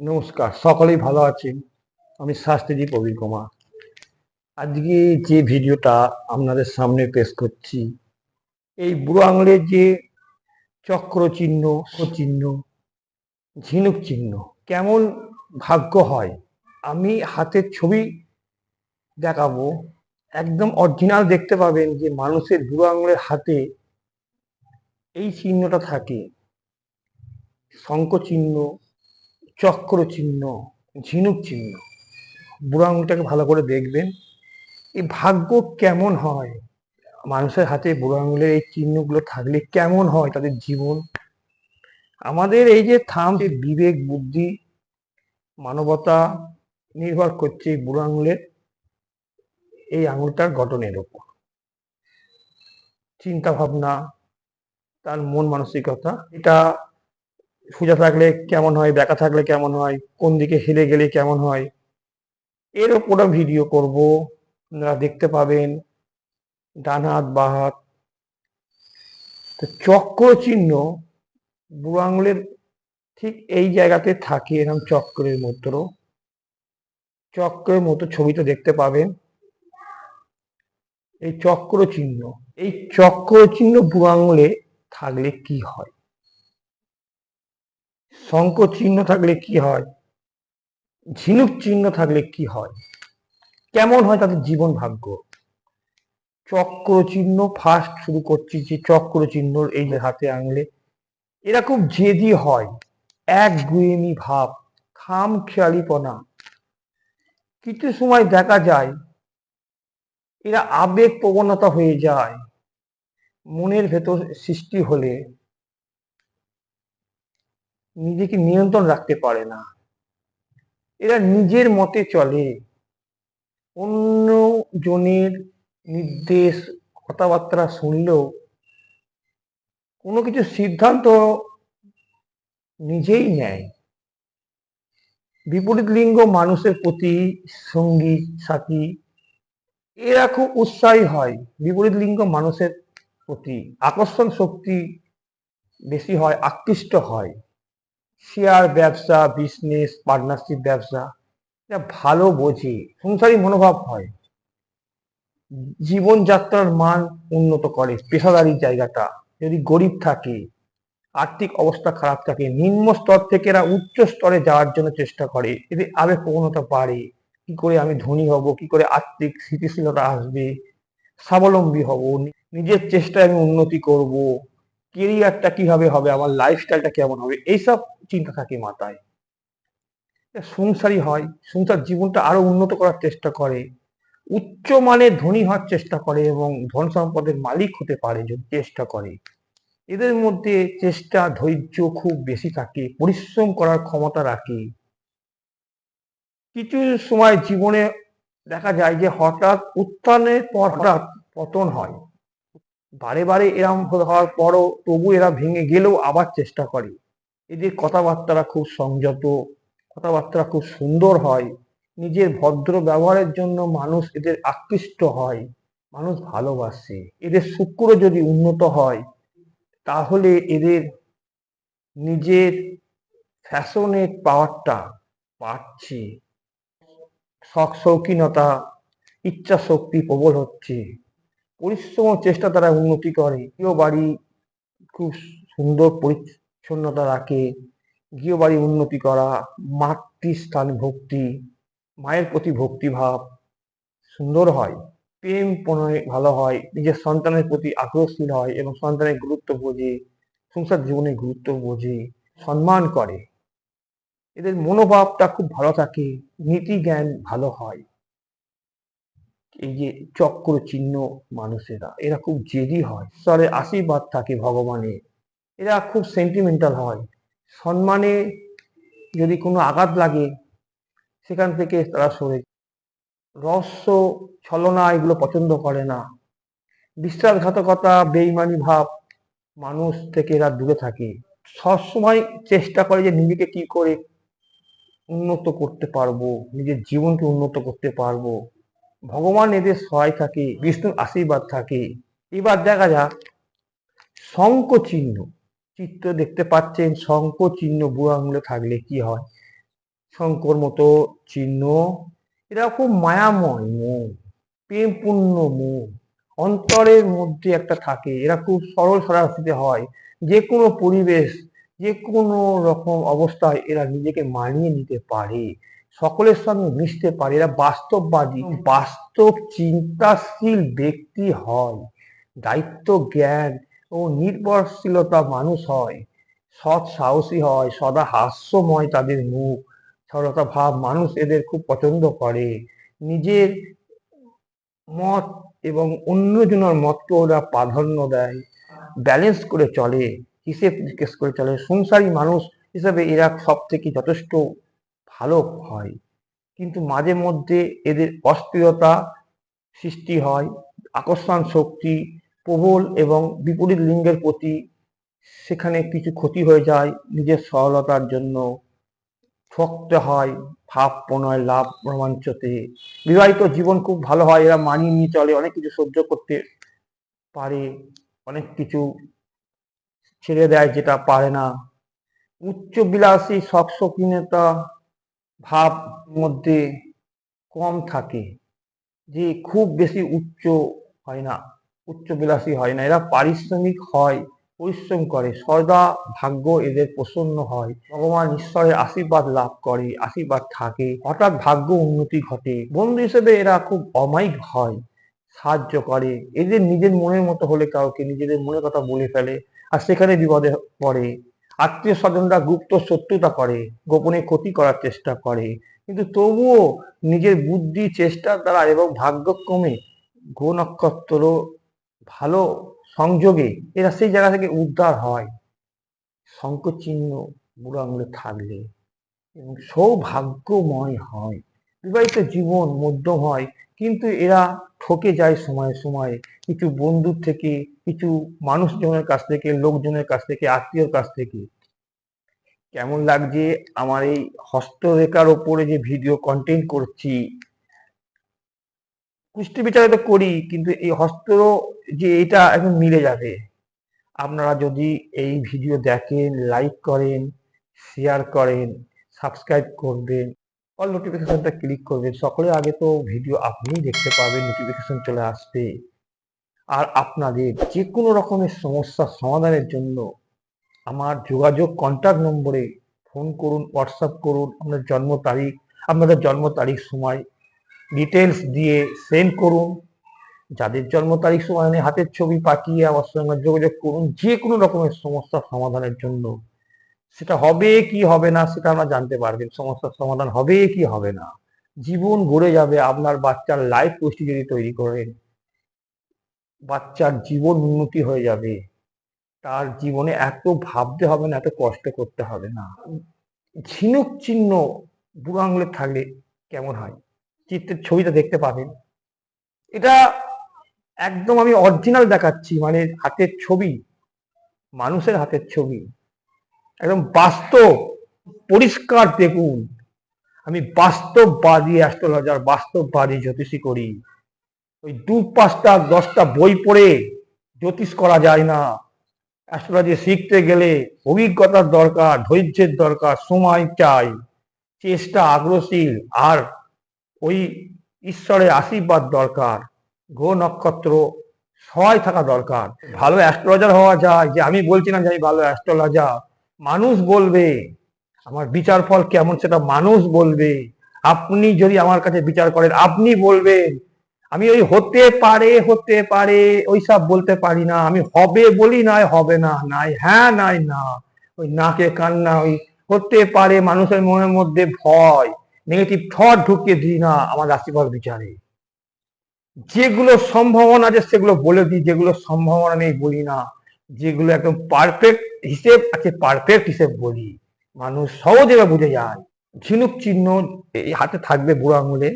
নমস্কার, সকলেই ভালো আছেন? আমি শাস্ত্রী প্রবীর কুমার। আজকে যে ভিডিওটা আপনাদের সামনে পেশ করছি, এই বুড়ো আঙুলের যে চক্র চিহ্ন চিহ্ন ঝিনুক চিহ্ন, কেমন ভাগ্য হয়? আমি হাতের ছবি দেখাবো। একদম অরিজিনাল দেখতে পাবেন যে মানুষের বুড়ো আঙুলের হাতে এই চিহ্নটা থাকে। শঙ্খ চিহ্ন চক্র চিহ্ন ঝিনুক চিহ্ন। বুড়ো আঙুলটাকে ভালো করে দেখবেন। এই ভাগ্য কেমন হয়? মানুষের হাতে বুড়ো আঙুলের এই চিহ্নগুলো থাকলে কেমন হয় তাদের জীবন? আমাদের এই যে থাম বিবেক, বুদ্ধি, মানবতা নির্ভর করছে এই বুড়ো আঙুলের, এই আঙুলটার গঠনের ওপর। চিন্তা ভাবনা তার মন মানসিকতা, এটা সোজা থাকলে কেমন হয়, বেঁকা থাকলে কেমন হয়, কোন দিকে হেলে গেলে কেমন হয়, এর ওপরে ভিডিও করব। আপনারা দেখতে পাবেন ডান হাত, বা হাত। তো চক্র চিহ্ন বুড়ো আঙুলের ঠিক এই জায়গাতে থাকে, এরকম চক্রের মতো। চক্রের মতো ছবিতে দেখতে পাবেন। এই চক্র চিহ্ন, এই চক্র চিহ্ন বুড়ো আঙুলে থাকলে কি হয়? শঙ্খ চিহ্ন থাকলে কি হয়? ঝিনুক চিহ্ন থাকলে কি হয়? কেমন হয় তাদের জীবন ভাগ্য? চক্র চিহ্ন ফার্স্ট শুরু করছি যে চক্র চিহ্ন এই যে হাতে আঙুলে এরা খুব জেদি হয়, এক গুয়েমি ভাব খাম খেয়ালিপনা কিছু সময় দেখা যায়, এরা আবেগ প্রবণতা হয়ে যায়, মনের ভেতর সৃষ্টি হলে নিজেকে নিয়ন্ত্রণ রাখতে পারে না। এরা নিজের মতে চলে। অন্য জনের নির্দেশ, কথাবার্তা শুনলেও কোনো কিছু সিদ্ধান্ত নিজেই নেয়। বিপরীত লিঙ্গ মানুষের প্রতি সঙ্গী, সাথী, এরা খুব উৎসাহী হয় বিপরীত লিঙ্গ মানুষের প্রতি। আকর্ষণ শক্তি বেশি হয়, আকৃষ্ট হয়। শেয়ার ব্যবসা বিজনেস পার্টনারশিপ ব্যবসা, এটা ভালো বোঝে, সংসারী মনোভাব হয়। জীবনযাত্রার মান উন্নত করে, পেশাদারি জায়গাটা, যদি গরিব থাকে, আর্থিক অবস্থা খারাপ থাকে, নিম্ন স্তর থেকে এরা উচ্চ স্তরে যাওয়ার জন্য চেষ্টা করে, এতে আবেগ প্রবণতা বাড়ে, কি করে আমি ধনী হব, কি করে আর্থিক স্থিতিশীলতা আসবে, স্বাবলম্বী হব নিজের চেষ্টায় আমি উন্নতি করব। কেরিয়ারটা কীভাবে হবে, আমার লাইফস্টাইলটা কেমন হবে, এইসব চিন্তা থাকে মাথায়। সংসারী হয়, সংসার জীবনটা আরও উন্নত করার চেষ্টা করে, উচ্চ মানের ধনী হওয়ার চেষ্টা করে এবং ধন সম্পদের মালিক হতে পারে যদি চেষ্টা করে। এদের মধ্যে চেষ্টা, ধৈর্য খুব বেশি থাকে, পরিশ্রম করার ক্ষমতা রাখে। কিছু সময় জীবনে দেখা যায় যে হঠাৎ উত্থানের পর হঠাৎ পতন হয়। বারে বারে এরম হওয়ার পরও তবু এরা ভেঙে গেলেও আবার চেষ্টা করে। এদের কথাবার্তারা খুব সংযত কথাবার্তা খুব সুন্দর হয়। নিজের ভদ্র ব্যবহারের জন্য মানুষ এদের আকৃষ্ট হয়, মানুষ ভালোবাসে। এদের শুক্র যদি উন্নত হয়, তাহলে এদের নিজের ফ্যাশনের পাওয়ারটা বাড়ছে। শখ শৌখিনতা ইচ্ছা শক্তি প্রবল হচ্ছে। পরিশ্রম চেষ্টা তারা উন্নতি করে। গৃহ বাড়ি খুব সুন্দর পরিচ্ছন্নতা রাখে। গৃহ বাড়ি উন্নতি করা, মাতৃস্থান ভক্তি, মায়ের প্রতি ভক্তিভাব সুন্দর হয়। প্রেম প্রণয় ভালো হয়। নিজের সন্তানের প্রতি আগ্রহশীল হয় এবং সন্তানের গুরুত্ব বোঝে, সংসার জীবনের গুরুত্ব বোঝে, সম্মান করে। এদের মনোভাবটা খুব ভালো থাকে। নীতি জ্ঞান ভালো হয়। এই যে চক্র চিহ্ন মানুষেরা, এরা খুব জেদি হয়। ঈশ্বরের আশীর্বাদ থাকে ভগবানের এরা খুব সেন্টিমেন্টাল হয়। সম্মানে যদি কোনো আঘাত লাগে, সেখান থেকে তারা সরে রহস্য, ছলনা এগুলো পছন্দ করে না। বিশ্বাসঘাতকতা, বেইমানি ভাব মানুষ থেকে এরা দূরে থাকে। সবসময় চেষ্টা করে যে নিজেকে কি করে উন্নত করতে পারব, নিজের জীবনকে উন্নত করতে পারব। ভগবান এদের সহায় থাকে, বিষ্ণুর আশীর্বাদ থাকে। এবার দেখা যাক শঙ্খ চিহ্ন চিত্র দেখতে পাচ্ছেন শঙ্খ চিহ্ন বুড়ো আঙুলে থাকলে কি হয়? শঙ্কর মতো চিহ্ন, এরা খুব মায়াময় মন, প্রেমপূর্ণ মন, অন্তরের মধ্যে একটা থাকে, এরা খুব সরল সরাসরি হয়। যে কোনো পরিবেশ যে কোনো রকম অবস্থায় এরা নিজেকে মানিয়ে নিতে পারে। সকলের সঙ্গে মিশতে পারে এরা বাস্তববাদী বাস্তব চিন্তাশীল ব্যক্তি হয়। দায়িত্ব জ্ঞান ও নির্ভরশীলতা মানুষ হয়। সৎ সাহসী হয় সদা হাস্যময় তাদের মুখ। সরলতা ভাব মানুষ এদের খুব পছন্দ করে। নিজের মত এবং অন্যজনের মতকে ওরা প্রাধান্য দেয়। ব্যালেন্স করে চলে হিসেব নিকেশ করে চলে। সংসারী মানুষ হিসাবে এরা সব থেকে যথেষ্ট ভালো হয়। কিন্তু মাঝে মধ্যে এদের অস্থিরতা সৃষ্টি হয়, আকর্ষণ শক্তি প্রবল এবং বিপরীত লিঙ্গের প্রতি সেখানে কিছু ক্ষতি হয়ে যায়, নিজের সরলতার জন্য ঠকতে হয়, ভাব প্রণয়, লাভ রোমাঞ্চতে। বিবাহিত জীবন খুব ভালো হয়, এরা মানিয়ে নিয়ে চলে, অনেক কিছু সহ্য করতে পারে, অনেক কিছু ছেড়ে দেয় যেটা পারে না। উচ্চ বিলাসী শখ শৌখিনতা ভাব মধ্যে কম থাকে যে খুব বেশি উচ্চ হয় না, উচ্চ বিলাসী হয় না। এরা পারিশ্রমিক হয়, পরিশ্রম করে সদা ভাগ্য এদের প্রসন্ন হয়। ভগবান ঈশ্বরের আশীর্বাদ লাভ করে, আশীর্বাদ থাকে। হঠাৎ ভাগ্য উন্নতি ঘটে। বন্ধু হিসেবে এরা খুব অমায়িক হয়, সাহায্য করে। এদের নিজের মনের মতো হলে কাউকে নিজেদের মনের কথা বলে ফেলে আর সেখানে বিপদে পড়ে। আত্মীয় স্বজনরা গুপ্ত শত্রুতা করে, গোপনে ক্ষতি করার চেষ্টা করে। কিন্তু তবুও নিজের বুদ্ধি, চেষ্টার দ্বারা এবং ভাগ্যক্রমে গ্রহ নক্ষত্র ভালো সংযোগে এরা সেই জায়গা থেকে উদ্ধার হয়। শঙ্কচিহ্ন বুড়ো আঙুলে থাকলে এবং সৌভাগ্যময় হয়। বিবাহিত জীবন মধ্যম হয়, কিন্তু এরা ঠকে যায় সময়ে সময়ে। কিছু বন্ধুর থেকে কিছু মানুষজনের কাছ থেকে, লোকজনের কাছ থেকে, আত্মীয়র কাছ থেকে। কেমন লাগছে আমার এই হস্তরেখার ওপরে যে ভিডিও কন্টেন্ট করছি? কুষ্টি বিচারে তো করি, কিন্তু এই হস্ত যে এটা একদম মিলে যাবে। আপনারা যদি এই ভিডিও দেখেন লাইক করেন শেয়ার করেন সাবস্ক্রাইব করবেন অল নোটিফিকেশনটা ক্লিক করবেন, সকলের আগে তো ভিডিও আপনিই দেখতে পাবেন নোটিফিকেশন চলে আসবে। আর আপনাদের যে কোনো রকমের সমস্যার সমাধানের জন্য আমার যোগাযোগ কন্ট্যাক্ট নম্বরে ফোন করুন হোয়াটসঅ্যাপ করুন, আপনার জন্ম তারিখ, আপনাদের জন্ম তারিখ, সময় ডিটেলস দিয়ে সেন্ড করুন। যাদের জন্ম তারিখ, সময় নেই, হাতের ছবি পাঠিয়ে আমার সঙ্গে যোগাযোগ করুন। যে কোনো রকমের সমস্যার সমাধানের জন্য। সেটা হবে কি হবে না, সেটা আমরা জানতে পারবেন। সমস্যার সমাধান হবে কি হবে না। জীবন গড়ে যাবে আপনার বাচ্চার লাইফ পুষ্টি যদি তৈরি করেন বাচ্চার জীবন উন্নতি হয়ে যাবে। তার জীবনে এত ভাবতে হবে না, এত কষ্ট করতে হবে না। ঝিনুক চিহ্ন বুড়ো আঙুলের থাকলে কেমন হয়? চিত্রের ছবিটা দেখতে পাবেন। এটা একদম আমি অরিজিনাল দেখাচ্ছি মানে হাতের ছবি, মানুষের হাতের ছবি। একদম বাস্তব, পরিষ্কার দেখুন। আমি বাস্তববাদী অ্যাস্ট্রোলজার বাস্তববাদী জ্যোতিষী করি। ওই দু পাঁচটা দশটা বই পড়ে জ্যোতিষ করা যায় না। অ্যাস্ট্রোলজি শিখতে গেলে অভিজ্ঞতার দরকার, ধৈর্যের দরকার, সময় চাই, চেষ্টা আগ্রহশীল, আর ওই ঈশ্বরের আশীর্বাদ দরকার, গ্রহ নক্ষত্র, সবাই থাকা দরকার। ভালো অ্যাস্ট্রোলজার হওয়া যায়, যে আমি বলছি না যে আমি ভালো অ্যাস্ট্রোলজার মানুষ বলবে, আমার বিচার ফল কেমন সেটা মানুষ বলবে। আপনি যদি আমার কাছে বিচার করেন, আপনি বলবেন আমি ওই হতে পারে হতে পারে, ওইসব বলতে পারি না। আমি হবে বলি নাই, হবে না, নাই হ্যাঁ নাই, না। ওই নাকে কান্না, ওই হতে পারে মানুষের মনের মধ্যে ভয় নেগেটিভ থট ঢুকিয়ে দিই না আমার রাশিফল বিচারে। যেগুলো সম্ভাবনা আছে সেগুলো বলে দিই, যেগুলো সম্ভাবনা নেই বলি না। যেগুলো একদম পারফেক্ট হিসেব আছে পারফেক্ট হিসেব বলি। মানুষ সহজে বুঝে যায়। ঝিনুক চিহ্ন এই হাতে থাকবে বুড়ো আঙুলে।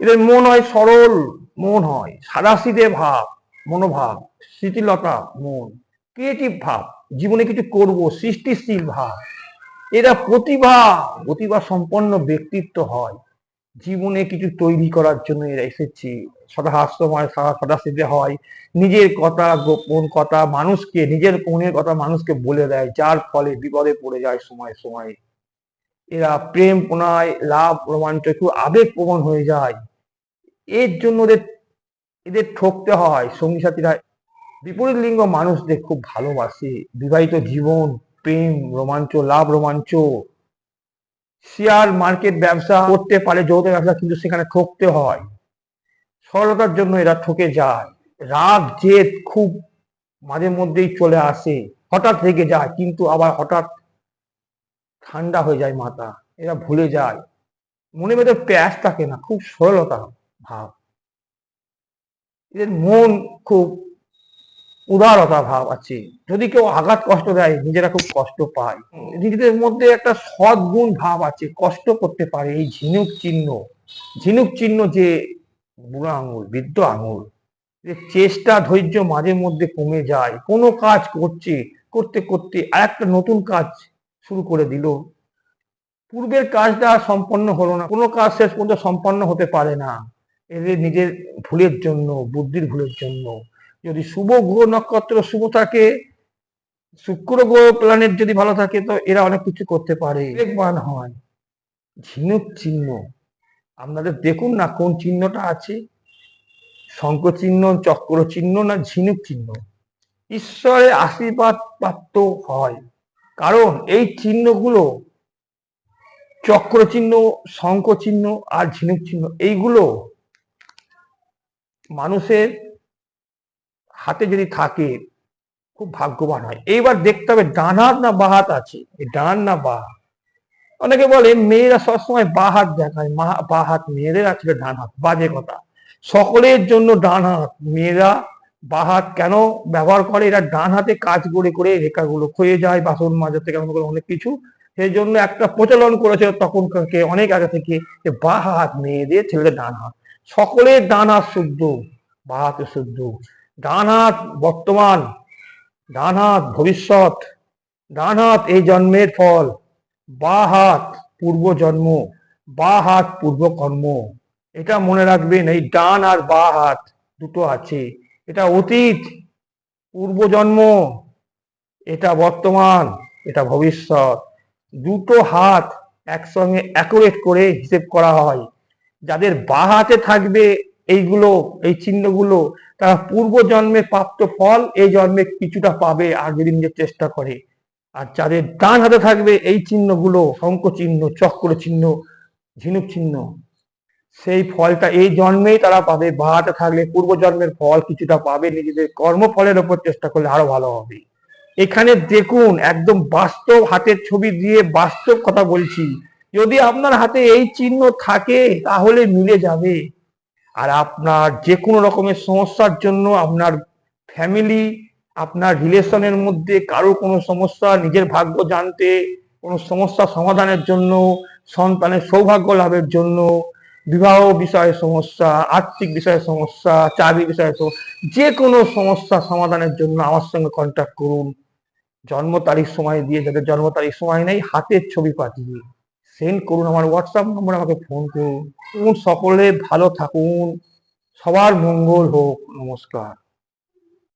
এদের মন হয় সরল, মন হয় সাদাসিদে ভাব, মনোভাব স্মৃতিলতা মন ক্রিয়েটিভ ভাব, জীবনে কিছু করব, সৃষ্টিশীল ভাব। এরা প্রতিভা প্রতিভা সম্পন্ন ব্যক্তিত্ব হয়। জীবনে কিছু তৈরি করার জন্য এরা এসেছে। সদা হাস্যময় সাদা সদাসিদে হয়। নিজের কথা, গোপন কথা মানুষকে, নিজের মনের কথা মানুষকে বলে দেয়, যার ফলে বিপদে পড়ে যায় সময় সময়। এরা প্রেম, প্রণয়, লাভ, রোমাঞ্চ, একটু আবেগ প্রবণ হয়ে যায়। এর জন্য ওদের, এদের ঠকতে হয়, সঙ্গী সাথীরা। বিপরীত লিঙ্গ মানুষদের খুব ভালোবাসে। বিবাহিত জীবন, প্রেম, রোমাঞ্চ, লাভ রোমাঞ্চ। শেয়ার মার্কেট ব্যবসা করতে পারে, যৌথ ব্যবসা, কিন্তু সেখানে ঠকতে হয়। সরলতার জন্য এরা ঠকে যায়। রাগ, জেদ খুব মাঝে মধ্যেই চলে আসে। হঠাৎ রেগে যায়, কিন্তু আবার হঠাৎ ঠান্ডা হয়ে যায় মাথা। এরা ভুলে যায়। মনে ভেতর প্যাস থাকে না, খুব সরলতা। ভাব। এদের মন খুব উদারতা ভাব আছে। যদি কেউ আঘাত কষ্ট দেয়, নিজেরা খুব কষ্ট পায়। নিজেদের মধ্যে একটা সদ্গুণ ভাব আছে, কষ্ট করতে পারে। এই ঝিনুক চিহ্ন ঝিনুক চিহ্ন যে বুড়ো আঙুল, বৃদ্ধ আঙুল চেষ্টা, ধৈর্য মাঝে মধ্যে কমে যায়। কোনো কাজ করছে, করতে করতে আর একটা নতুন কাজ শুরু করে দিল। পূর্বের কাজটা সম্পন্ন হলো না। কোনো কাজ শেষ পর্যন্ত সম্পন্ন হতে পারে না। এদের নিজের ভুলের জন্য, বুদ্ধির ভুলের জন্য। যদি শুভ গ্রহ নক্ষত্র শুভ থাকে, শুক্র গ্রহ প্ল্যানেট যদি ভালো থাকে, তো এরা অনেক কিছু করতে পারে। বিবেকবান হয়, ঝিনুক চিহ্ন। আপনাদের দেখুন না কোন চিহ্নটা আছে। শঙ্খ চিহ্ন, চক্র চিহ্ন না ঝিনুক চিহ্ন। ঈশ্বরের আশীর্বাদ প্রাপ্ত হয়। কারণ এই চিহ্নগুলো চক্র চিহ্ন, শঙ্খ চিহ্ন আর ঝিনুক চিহ্ন, এইগুলো মানুষের হাতে যদি থাকে, খুব ভাগ্যবান হয়। এইবার দেখতে হবে ডান হাত না বা হাত আছে ডান না বা? অনেকে বলে, মেয়েরা সবসময় বা হাত দেখায় বা হাত মেয়েদের আছে ডান হাত বাজে কথা। সকলের জন্য ডান হাত মেয়েরা বা হাত কেন ব্যবহার করে? এরা ডান হাতে কাজ করে করে রেখাগুলো ক্ষয়ে যায়, বাসন মাজা থেকে আরম্ভ করে অনেক কিছু। সেই জন্য একটা প্রচলন করেছে তখনকে অনেক আগে থেকে বা হাত মেয়েদের, ছেলেদের ডান হাত সকলের ডান হাত শুদ্ধ বা হাতে শুদ্ধ। ডান হাত বর্তমান, ডান হাত ভবিষ্যৎ, ডান হাত এই জন্মের ফল। বা হাত পূর্ব জন্ম, বা হাত পূর্ব কর্ম। এটা মনে রাখবেন, এই ডান আর বা হাত দুটো আছে। এটা অতীত, পূর্ব জন্ম, এটা বর্তমান, এটা ভবিষ্যৎ। দুটো হাত একসঙ্গে অ্যাকুরেট করে হিসেব করা হয়। যাদের বা হাতে থাকবে এইগুলো, এই চিহ্নগুলো, তারা পূর্ব জন্মে প্রাপ্ত ফল এই জন্মে কিছুটা পাবে যদি নিজের চেষ্টা করে। আর যাদের ডান হাতে থাকবে এই চিহ্নগুলো, শঙ্খ চিহ্ন, চক্র চিহ্ন, ঝিনুক চিহ্ন, সেই ফলটা এই জন্মেই তারা পাবে। বা হাতে থাকলে পূর্ব জন্মের ফল কিছুটা পাবে, নিজেদের কর্মফলের ওপর চেষ্টা করলে আরও ভালো হবে। এখানে দেখুন, একদম বাস্তব হাতের ছবি দিয়ে বাস্তব কথা বলছি। যদি আপনার হাতে এই চিহ্ন থাকে, তাহলে মিলে যাবে। আর আপনার যে কোনো রকমের সমস্যার জন্য আপনার ফ্যামিলি আপনার রিলেশনের মধ্যে কারও কোনো সমস্যা, নিজের ভাগ্য জানতে, কোনো সমস্যা সমাধানের জন্য, সন্তানের সৌভাগ্য লাভের জন্য, বিবাহ বিষয়ে সমস্যা, আর্থিক বিষয়ে সমস্যা, চাকরি বিষয়ে সমস্যা যে কোনো সমস্যা সমাধানের জন্য আমার সঙ্গে কন্ট্যাক্ট করুন। জন্ম তারিখ সময় দিয়ে যাদের জন্ম তারিখ সময় নেই, হাতের ছবি পাঠিয়ে সেন্ড করুন আমার হোয়াটসঅ্যাপ নম্বরে আমাকে ফোন করুন। সকলে ভালো থাকুন। সবার মঙ্গল হোক। নমস্কার।